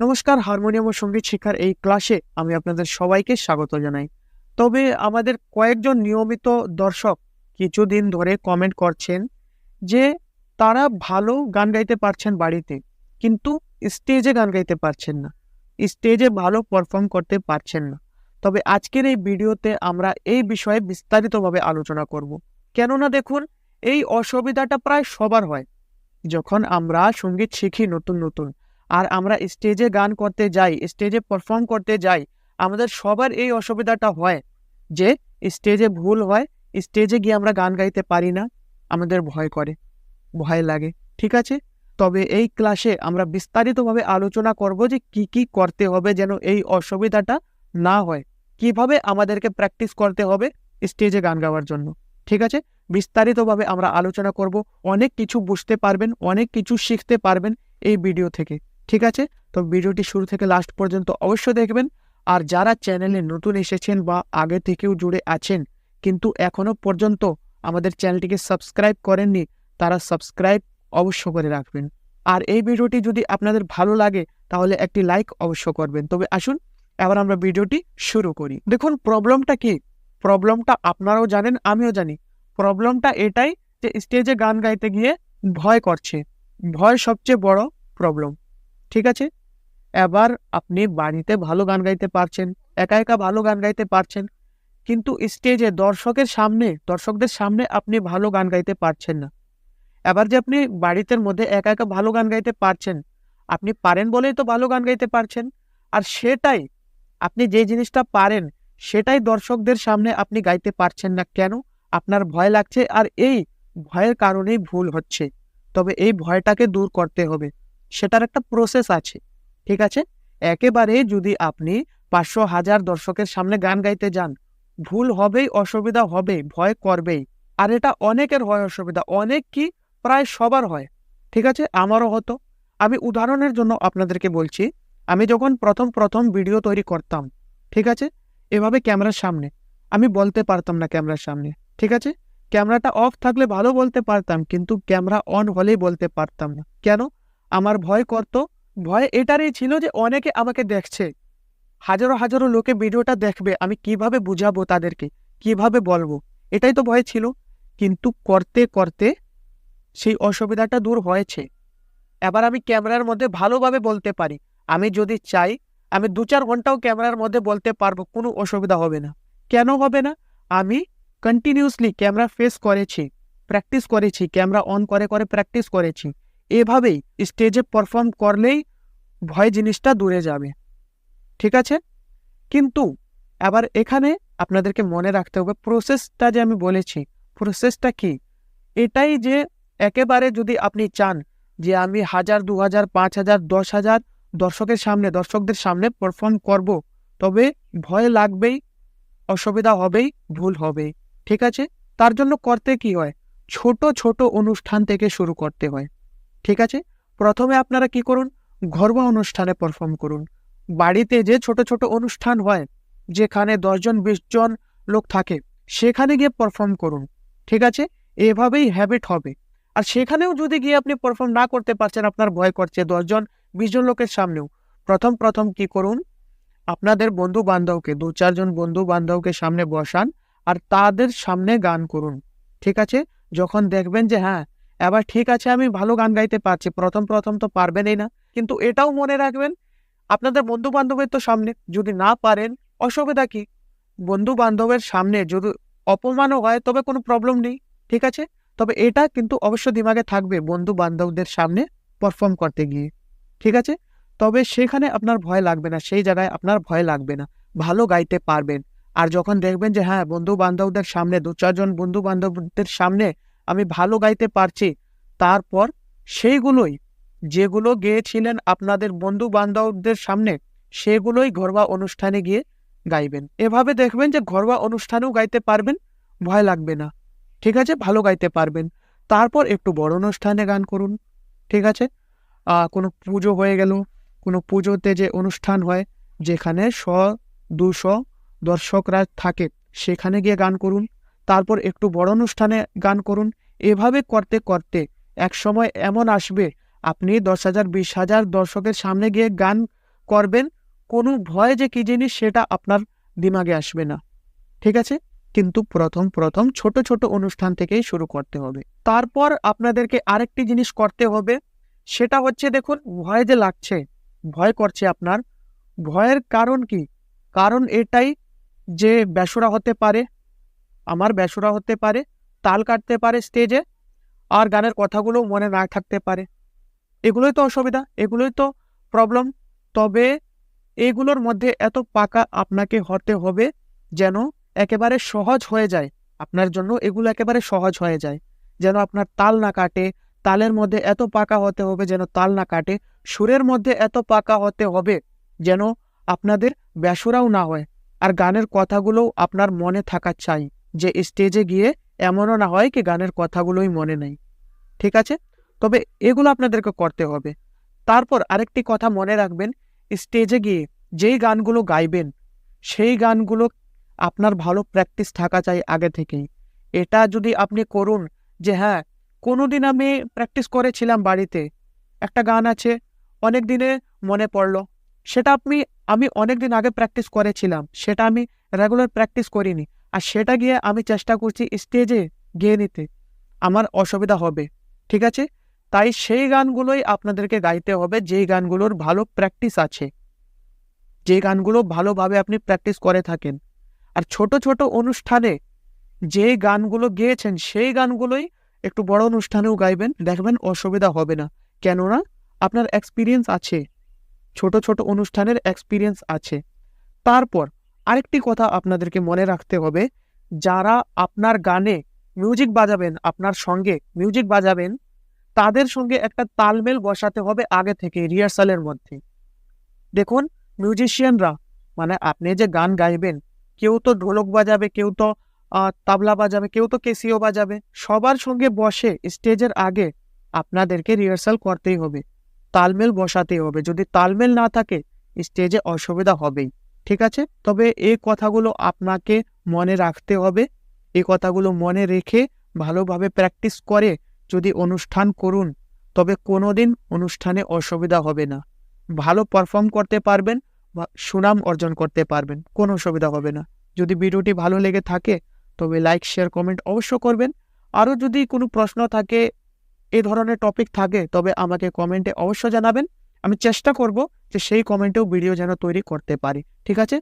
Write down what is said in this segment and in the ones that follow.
নমস্কার, হারমোনিয়াম ও সংগীত শিক্ষার এই ক্লাসে আমি আপনাদের সবাইকে স্বাগত জানাই। তবে আমাদের কয়েকজন নিয়মিত দর্শক কিছুদিন ধরে কমেন্ট করছেন যে, তারা ভালো গান গাইতে পারছেন বাড়িতে, কিন্তু স্টেজে গান গাইতে পারছেন না। স্টেজে ভালো পারফর্ম করতে পারছেন না। তবে আজকের এই ভিডিওতে আমরা এই বিষয়ে বিস্তারিতভাবে আলোচনা করব। কেননা দেখুন, এই অসুবিধাটা প্রায় সবার হয়। যখন আমরা সংগীত শিখি নতুন নতুন আর আমরা স্টেজে গান করতে যাই স্টেজে পারফর্ম করতে যাই, আমাদের সবার এই অসুবিধাটা হয় যে স্টেজে ভুল হয় স্টেজে গিয়ে আমরা গান গাইতে পারি না, আমাদের ভয় করে, ভয় লাগে, ঠিক আছে? তবে এই ক্লাসে আমরা বিস্তারিতভাবে আলোচনা করব যে কি কি করতে হবে যেন এই অসুবিধাটা না হয়, কীভাবে আমাদেরকে প্র্যাকটিস করতে হবে স্টেজে গান গাওয়ার জন্য, ঠিক আছে? বিস্তারিতভাবে আমরা আলোচনা করব, অনেক কিছু বুঝতে পারবেন, অনেক কিছু শিখতে পারবেন এই ভিডিও থেকে। ঠিক আছে? তো ভিডিওটি শুরু থেকে লাস্ট পর্যন্ত অবশ্যই দেখবেন। আর যারা চ্যানেলে নতুন এসেছেন বা আগে থেকেও জুড়ে আছেন, কিন্তু এখনও পর্যন্ত আমাদের চ্যানেলটিকে সাবস্ক্রাইব করেননি, তারা সাবস্ক্রাইব অবশ্য করে রাখবেন। আর এই ভিডিওটি যদি আপনাদের ভালো লাগে, তাহলে একটি লাইক অবশ্য করবেন। তবে আসুন, এবার আমরা ভিডিওটি শুরু করি। দেখুন প্রবলেমটা কি? প্রবলেমটা আপনারাও জানেন, আমিও জানি। প্রবলেমটা এটাই যে স্টেজে গান গাইতে গিয়ে ভয় করছে। ভয় সবচেয়ে বড় প্রবলেম ঠিক আছে? এবার আপনি বাড়িতে ভালো গান গাইতে পারছেন, একা একা ভালো গান গাইতে পারছেন, কিন্তু স্টেজে দর্শকের সামনে, দর্শকদের সামনে আপনি ভালো গান গাইতে পারছেন না। এবার যে আপনি বাড়িতে মধ্যে একা একা ভালো গান গাইতে পারছেন, আপনি পারেন বলেই তো ভালো গান গাইতে পারছেন, আর সেটাই আপনি যে জিনিসটা পারেন, সেটাই দর্শকদের সামনে আপনি গাইতে পারছেন না কেন? আপনার ভয় লাগছে, আর এই ভয়ের কারণেই ভুল হচ্ছে। তবে এই ভয়টাকে দূর করতে হবে। সেটার একটা প্রসেস আছে, ঠিক আছে? একেবারে যদি আপনি পাঁচশো হাজার দর্শকের সামনে গান গাইতে যান, ভুল হবেই, অসুবিধা হবে ভয় করবেই। আর এটা অনেকের হয় অসুবিধা, অনেক কি প্রায় সবার হয়, ঠিক আছে? আমারও হতো। আমি উদাহরণের জন্য আপনাদেরকে বলছি, আমি যখন প্রথম প্রথম ভিডিও তৈরি করতাম, ঠিক আছে? এভাবে ক্যামেরার সামনে, আমি বলতে পারতাম না ক্যামেরার সামনে, ঠিক আছে? ক্যামেরাটা অফ থাকলে ভালো বলতে পারতাম, কিন্তু ক্যামেরা অন হলেই বলতে পারতাম না। কেন? আমার ভয় করত ভয় এটারই ছিল যে অনেকে আমাকে দেখছে। হাজারো হাজারো লোকে ভিডিওটা দেখবে, আমি কীভাবে বুঝাবো তাদেরকে? কীভাবে বলব? এটাই তো ভয় ছিল। কিন্তু করতে করতে সেই অসুবিধাটা দূর হয়েছে। এবার আমি ক্যামেরার মধ্যে ভালোভাবে বলতে পারি। আমি যদি চাই, আমি দু চার ঘন্টাও ক্যামেরার মধ্যে বলতে পারব, কোনো অসুবিধা হবে না। কেন হবে না? আমি কন্টিনিউসলি ক্যামেরা ফেস করেছি প্র্যাকটিস করেছি, ক্যামেরা অন করে করে প্র্যাকটিস করেছি। এভাবেই স্টেজে পারফর্ম করলেই ভয় জিনিসটা দূরে যাবে। ঠিক আছে? কিন্তু আবার এখানে আপনাদেরকে মনে রাখতে হবে প্রসেসটা যে আমি বলেছি প্রসেসটা কি? এটাই যে একেবারে যদি আপনি চান যে আমি হাজার দু হাজার পাঁচ হাজার দশ হাজার দর্শকের সামনে, দর্শকদের সামনে পারফর্ম করব, তবে ভয় লাগবেই, অসুবিধা হবেই, ভুল হবেই। ঠিক আছে? তার জন্য করতে কি হয়? ছোট ছোট অনুষ্ঠান থেকে শুরু করতে হয়। ঠিক আছে? প্রথমে আপনারা কি করুন? ঘরোয়া অনুষ্ঠানে পারফর্ম করুন। বাড়িতে যে ছোট ছোট অনুষ্ঠান হয়, যেখানে দশজন বিশ জন লোক থাকে, সেখানে গিয়ে পারফর্ম করুন। ঠিক আছে? এভাবেই হ্যাবিট হবে। আর সেখানেও যদি গিয়ে আপনি পারফর্ম না করতে পারছেন, আপনার ভয় করছে দশজন বিশ জন লোকের সামনেও। প্রথম প্রথম কি করুন? আপনাদের বন্ধু বান্ধবকে দু চারজন বন্ধু বান্ধবকে সামনে বসান আর তাদের সামনে গান করুন। ঠিক আছে? যখন দেখবেন যে হ্যাঁ এবার ঠিক আছে, আমি ভালো গান গাইতে পারছি। প্রথম প্রথম তো পারবেনই না। কিন্তু এটাও মনে রাখবেন, আপনাদের বন্ধু বান্ধবের তো সামনে, যদি না পারেন, অসুবিধা কি? বন্ধু বান্ধবের সামনে যদি অপমানও হয়, তবে কোনো প্রবলেম নেই, ঠিক আছে? তবে এটা কিন্তু অবশ্য দিমাগে থাকবে বন্ধু বান্ধবদের সামনে পারফর্ম করতে গিয়ে, ঠিক আছে? তবে সেখানে আপনার ভয় লাগবে না, সেই জায়গায় আপনার ভয় লাগবে না। ভালো গাইতে পারবেন। আর যখন দেখবেন যে হ্যাঁ বন্ধু বান্ধবদের সামনে দু চারজন বন্ধু বান্ধবদের সামনে আমি ভালো গাইতে পারছি। তারপর সেইগুলোই, যেগুলো গেয়েছিলেন আপনাদের বন্ধু বান্ধবদের সামনে, সেগুলোই ঘরোয়া অনুষ্ঠানে গিয়ে গাইবেন। এভাবে দেখবেন যে ঘরোয়া অনুষ্ঠানেও গাইতে পারবেন, ভয় লাগবে না। ঠিক আছে? ভালো গাইতে পারবেন। তারপর একটু বড় অনুষ্ঠানে গান করুন। ঠিক আছে? কোনো পুজো হয়ে গেল, কোনো পুজোতে যে অনুষ্ঠান হয়, যেখানে শ দুশো দর্শকরা থাকে, সেখানে গিয়ে গান করুন। তারপর একটু বড় অনুষ্ঠানে গান করুন। এভাবে করতে করতে এক সময় এমন আসবে, আপনি দশ হাজার, বিশ হাজার দর্শকের সামনে গিয়ে গান করবেন, কোনো ভয় যে কী জিনিস সেটা আপনার দিমাগে আসবে না। ঠিক আছে? কিন্তু প্রথম প্রথম ছোট ছোট অনুষ্ঠান থেকেই শুরু করতে হবে। তারপর আপনাদেরকে আরেকটি জিনিস করতে হবে, সেটা হচ্ছে দেখুন, ভয় যে লাগছে, ভয় করছে আপনার। ভয়ের কারণ কি? কারণ এটাই যে বেসুরা হতে পারে আমার বেসুরা হতে পারে, তাল কাটতে পারে স্টেজে আর গানের কথাগুলো মনে না থাকতে পারে। এগুলোই তো অসুবিধা, এগুলোই তো প্রবলেম তবে এগুলোর মধ্যে এত পাকা আপনাকে হতে হবে যেন একেবারে সহজ হয়ে যায়। আপনার জন্য এগুলো একেবারে সহজ হয়ে যায়। যেন আপনার তাল না কাটে, তালের মধ্যে এত পাকা হতে হবে যেন তাল না কাটে, সুরের মধ্যে এত পাকা হতে হবে যেন আপনাদের বেসুরাও না হয়, আর গানের কথাগুলোও আপনার মনে থাকা চাই। যে স্টেজে গিয়ে এমনও না হয় কি গানের কথাগুলোই মনে নেই। ঠিক আছে? তবে এগুলো আপনাদেরকে করতে হবে। তারপর আরেকটি কথা মনে রাখবেন স্টেজে গিয়ে যেই গানগুলো গাইবেন, সেই গানগুলো আপনার ভালো প্র্যাকটিস থাকা চাই আগে থেকেই। এটা যদি আপনি করুন যে হ্যাঁ কোনোদিন আমি প্র্যাকটিস করেছিলাম বাড়িতে, একটা গান আছে, অনেক দিনে মনে পড়ল, সেটা আপনি, আমি অনেক দিন আগে প্র্যাকটিস করেছিলাম, সেটা আমি রেগুলার প্র্যাকটিস করিনি। আর সেটা গিয়ে আমি চেষ্টা করছি স্টেজে গিয়ে নিতে। আমার অসুবিধা হবে, ঠিক আছে? তাই সেই গানগুলোই আপনাদেরকে গাইতে হবে, যেই গানগুলোর ভালো প্র্যাকটিস আছে। যে গানগুলো ভালোভাবে আপনি প্র্যাকটিস করে থাকেন। আর ছোট ছোট অনুষ্ঠানে যে গানগুলো গেয়েছেন, সেই গানগুলোই একটু বড় অনুষ্ঠানেও গাইবেন, দেখবেন অসুবিধা হবে না। কেননা আপনার এক্সপিরিয়েন্স আছে, ছোট ছোট অনুষ্ঠানের এক্সপিরিয়েন্স আছে। তারপর আরেকটি কথা আপনাদেরকে মনে রাখতে হবে, যারা আপনার গানে মিউজিক বাজাবেন, আপনার সঙ্গে মিউজিক বাজাবেন, তাদের সঙ্গে একটা তালমেল বসাতে হবে আগে থেকে রিহার্সালের মধ্যে। দেখুন মিউজিশিয়ানরা মানে আপনি যে গান গাইবেন, কেউ তো ঢোলক বাজাবে, কেউ তো তাবলা বাজাবে, কেউ তো কেসিও বাজাবে, সবার সঙ্গে বসে স্টেজের আগে আপনাদেরকে রিহার্সাল করতেই হবে, তালমেল বসাতেই হবে। যদি তালমেল না থাকে, স্টেজে অসুবিধা হবেই। ঠিক আছে? তবে এই কথাগুলো আপনাকে মনে রাখতে হবে। এই কথাগুলো মনে রেখে ভালোভাবে প্র্যাকটিস করে যদি অনুষ্ঠান করুন, তবে কোনো দিন অনুষ্ঠানে অসুবিধা হবে না। ভালো পারফর্ম করতে পারবেন বা সুনাম অর্জন করতে পারবেন, কোনো অসুবিধা হবে না। যদি ভিডিওটি ভালো লেগে থাকে, তবে লাইক, শেয়ার, কমেন্ট অবশ্য করবেন। আরও যদি কোনো প্রশ্ন থাকে, এ ধরনের টপিক থাকে, তবে আমাকে কমেন্টে অবশ্য জানাবেন। আমি চেষ্টা করব যে সেই কমেন্টেও ভিডিও যেন তৈরি করতে পারি, ঠিক আছে?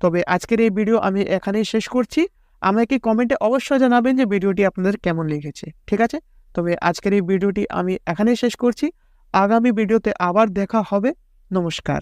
তবে আজকের এই ভিডিও আমি এখানেই শেষ করছি। আমাকে কমেন্টে অবশ্যই জানাবেন যে ভিডিওটি আপনাদের কেমন লেগেছে, ঠিক আছে? তবে আজকের এই ভিডিওটি আমি এখানেই শেষ করছি। আগামী ভিডিওতে আবার দেখা হবে। নমস্কার।